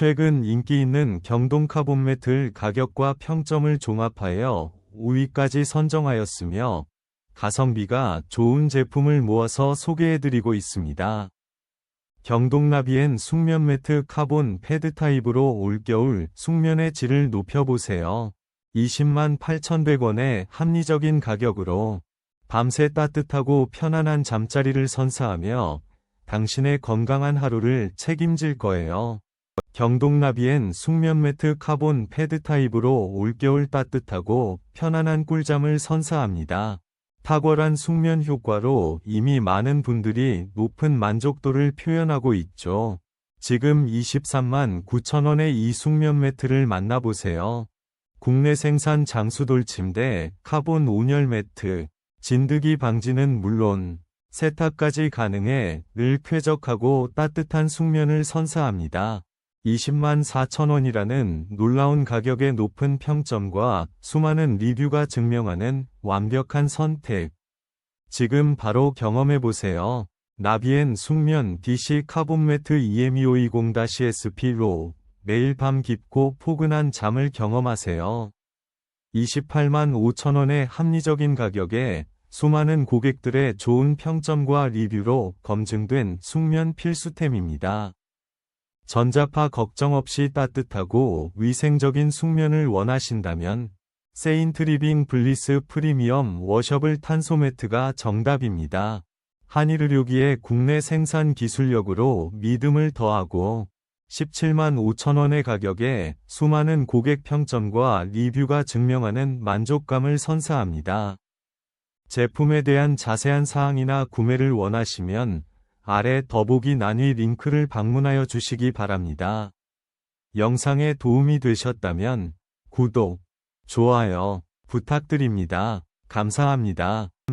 최근 인기 있는 경동 카본 매트 가격과 평점을 종합하여 5위까지 선정하였으며 가성비가 좋은 제품을 모아서 소개해드리고 있습니다. 경동나비엔 숙면 매트 카본 패드 타입으로 올겨울 숙면의 질을 높여보세요. 20만 8,100원의 합리적인 가격으로 밤새 따뜻하고 편안한 잠자리를 선사하며 당신의 건강한 하루를 책임질 거예요. 경동나비엔 숙면 매트 카본 패드 타입으로 올겨울 따뜻하고 편안한 꿀잠을 선사합니다. 탁월한 숙면 효과로 이미 많은 분들이 높은 만족도를 표현하고 있죠. 지금 23만 9천원의 이 숙면 매트를 만나보세요. 국내 생산 장수돌 침대, 카본 온열 매트, 진드기 방지는 물론 세탁까지 가능해 늘 쾌적하고 따뜻한 숙면을 선사합니다. 20만 4천원이라는 놀라운 가격의 높은 평점과 수많은 리뷰가 증명하는 완벽한 선택. 지금 바로 경험해보세요. 나비엔 숙면 DC 카본 매트 E EME520-SP로 매일 밤 깊고 포근한 잠을 경험하세요. 28만 5천원의 합리적인 가격에 수많은 고객들의 좋은 평점과 리뷰로 검증된 숙면 필수템입니다. 전자파 걱정 없이 따뜻하고 위생적인 숙면을 원하신다면 세인트 리빙 블리스 프리미엄 워셔블 탄소 매트가 정답입니다. 한일 의료기의 국내 생산 기술력으로 믿음을 더하고 17만 5천원의 가격에 수많은 고객 평점과 리뷰가 증명하는 만족감을 선사합니다. 제품에 대한 자세한 사항이나 구매를 원하시면 아래 더보기 난위 링크를 방문하여 주시기 바랍니다. 영상에 도움이 되셨다면 구독, 좋아요 부탁드립니다. 감사합니다.